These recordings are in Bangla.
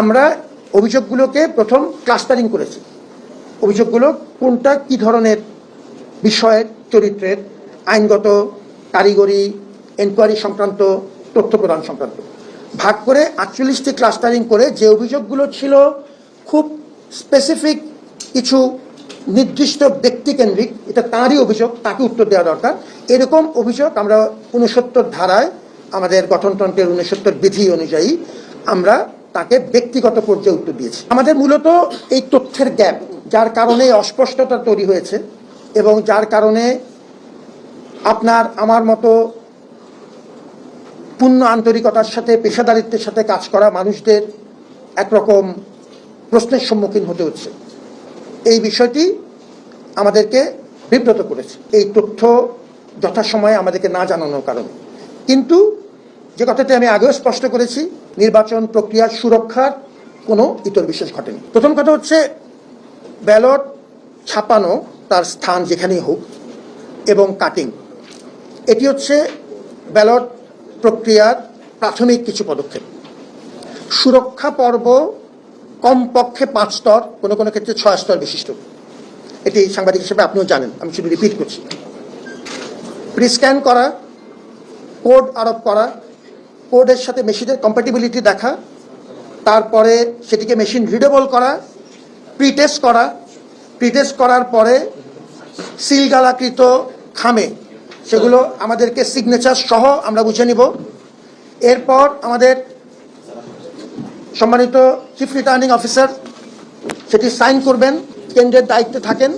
আমরা অভিযোগগুলোকে প্রথম ক্লাস্টারিং করেছি। অভিযোগগুলো কোনটা কি ধরনের বিষয়ের চরিত্রের, আইনগত কারিগরি এনকোয়ারি সংক্রান্ত, তথ্য প্রদান সংক্রান্ত। ভাগ করে আটচল্লিশটি ক্লাস্টারিং করে যে অভিযোগগুলো ছিল খুব স্পেসিফিক কিছু নির্দিষ্ট ব্যক্তিকেন্দ্রিক, এটা তাঁরই অভিযোগ, তাকে উত্তর দেওয়া দরকার। এরকম অভিযোগ আমরা উনসত্তর ধারায় আমাদের গঠনতন্ত্রের উনসত্তর বিধি অনুযায়ী আমরা তাকে ব্যক্তিগত পর্যায়ে উত্তর দিয়েছে। আমাদের মূলত এই তথ্যের গ্যাপ, যার কারণে অস্পষ্টতা তৈরি হয়েছে এবং যার কারণে আপনার, আমার মতো পূর্ণ আন্তরিকতার সাথে, পেশাদারিত্বের সাথে কাজ করা মানুষদের একরকম প্রশ্নের সম্মুখীন হতে হচ্ছে। এই বিষয়টি আমাদেরকে বিব্রত করেছে। এই তথ্য যথাসময়ে আমাদেরকে না জানানোর কারণে। কিন্তু যে কথাটি আমি আগেও স্পষ্ট করেছি, নির্বাচন প্রক্রিয়ার সুরক্ষার কোনো ইতর বিশেষ ঘটেনি। প্রথম কথা হচ্ছে, ব্যালট ছাপানো তার স্থান যেখানেই হোক এবং কাটিং। এটি হচ্ছে ব্যালট প্রক্রিয়ার প্রাথমিক কিছু পদক্ষেপ। সুরক্ষা পর্ব কমপক্ষে পাঁচ স্তর, কোনো কোনো ক্ষেত্রে ছয় স্তর বিশিষ্ট। এটি সাংবাদিক হিসেবে আপনিও জানেন, আমি শুধু রিপিট করছি। প্রিস্ক্যান করা কোড আরোপ করা কোডের সাথে মেশিনের কম্প্যাটিবিলিটি দেখা, তারপরে সেটিকে মেশিন রিডেবল করা প্রিটেস্ট করা প্রিটেস্ট করার পরে সিলগালাকৃত খামে, সেগুলো আমাদেরকে সিগনেচার সহ আমরা বুঝে নিব। এরপর আমাদের সম্মানিত চিফ রিটার্নিং অফিসার সেটি সাইন করবেন, কেন্দ্রের দায়িত্বে থাকেন।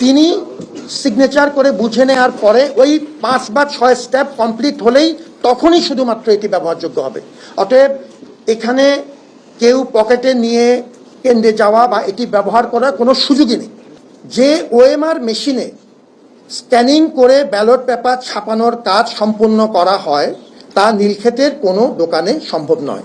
তিনি সিগনেচার করে বুঝে নেওয়ার পরে ওই পাঁচ বা ছয় স্টেপ কমপ্লিট হলেই তখনই শুধুমাত্র এটি ব্যবহারযোগ্য হবে। অতএব এখানে কেউ পকেটে নিয়ে কেন্দ্রে যাওয়া বা এটি ব্যবহার করার কোনো সুযোগই নেই। যে ওএমআর মেশিনে স্ক্যানিং করে ব্যালট পেপার ছাপানোর কাজ সম্পূর্ণ করা হয়, তা নীলক্ষেতের কোনো দোকানে সম্ভব নয়।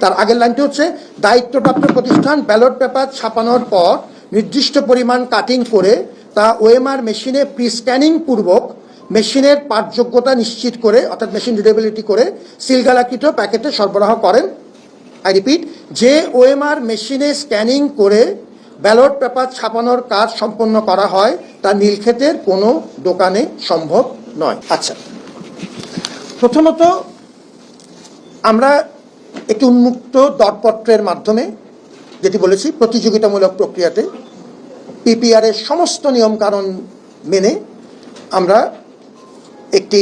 তার আগের লাইনটি হচ্ছে, দায়িত্বপ্রাপ্ত প্রতিষ্ঠান ব্যালট পেপার ছাপানোর পর নির্দিষ্ট পরিমাণ কাটিং করে তা ওএমআর মেশিনে প্রি স্ক্যানিং পূর্বক মেশিনের পাঠযোগ্যতা নিশ্চিত করে, অর্থাৎ মেশিন রিডেবিলিটি করে সিলগালাকৃত প্যাকেটে সরবরাহ করেন। আই রিপিট যে ওএমআর মেশিনে স্ক্যানিং করে ব্যালট পেপার ছাপানোর কাজ সম্পন্ন করা হয়, তা নীলক্ষেতের কোনো দোকানে সম্ভব নয়। আচ্ছা। প্রথমত, আমরা একটি উন্মুক্ত দরপত্রের মাধ্যমে যেটি বলেছি, প্রতিযোগিতামূলক প্রক্রিয়াতে পিপিআরের সমস্ত নিয়মকানুন মেনে আমরা একটি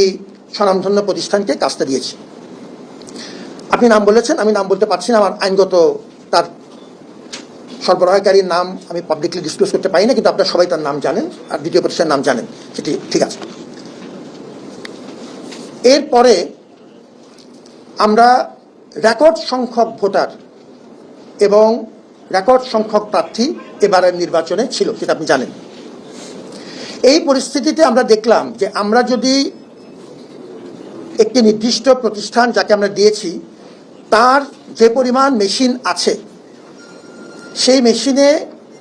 স্বনামধন্য প্রতিষ্ঠানকে কাজটা দিয়েছি। আপনি নাম বলেছেন, আমি নাম বলতে পারছি না, আমার আইনগত তার সরবরাহকারীর নাম আমি পাবলিকলি ডিসক্লোজ করতে পারি না, কিন্তু আপনারা সবাই তার নাম জানেন আর দ্বিতীয় প্রতিষ্ঠানের নাম জানেন, সেটি ঠিক আছে। এরপরে আমরা রেকর্ড সংখ্যক ভোটার এবং রেকর্ড সংখ্যক প্রার্থী এবারের নির্বাচনে ছিল, সেটা আপনি জানেন। এই পরিস্থিতিতে আমরা দেখলাম যে আমরা যদি একটি নির্দিষ্ট প্রতিষ্ঠান যাকে আমরা দিয়েছি, তার যে পরিমাণ মেশিন আছে, সেই মেশিনে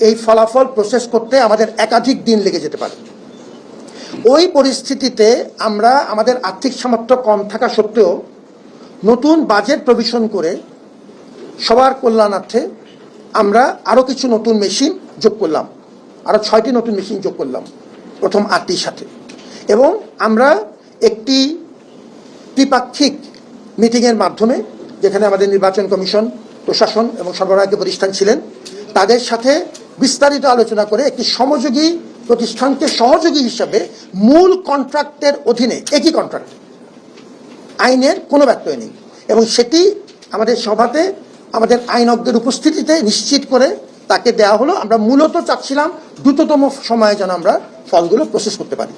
এই ফলাফল প্রসেস করতে আমাদের একাধিক দিন লেগে যেতে পারে। ওই পরিস্থিতিতে আমরা আমাদের আর্থিক সামর্থ্য কম থাকা সত্ত্বেও নতুন বাজেট প্রভিশন করে সবার কল্যাণার্থে আমরা আরও কিছু নতুন মেশিন যোগ করলাম। আরও ছয়টি নতুন মেশিন যোগ করলাম প্রথম আটটির সাথে। এবং আমরা একটি ত্রিপাক্ষিক মিটিংয়ের মাধ্যমে, যেখানে আমাদের নির্বাচন কমিশন, প্রশাসন এবং সরবরাহী প্রতিষ্ঠান ছিলেন, তাদের সাথে বিস্তারিত আলোচনা করে একটি সমযোগী প্রতিষ্ঠানকে সহযোগী হিসাবে মূল কন্ট্রাক্টের অধীনে, একই কন্ট্রাক্ট, আইনের কোনো ব্যত্যয় নেই। এবং সেটি আমাদের সভাতে, আমাদের আইনজ্ঞের উপস্থিতিতে নিশ্চিত করে তাকে দেওয়া হলো। আমরা মূলত চাচ্ছিলাম দ্রুততম সময়ে যেন আমরা ফলগুলো প্রসেস করতে পারি।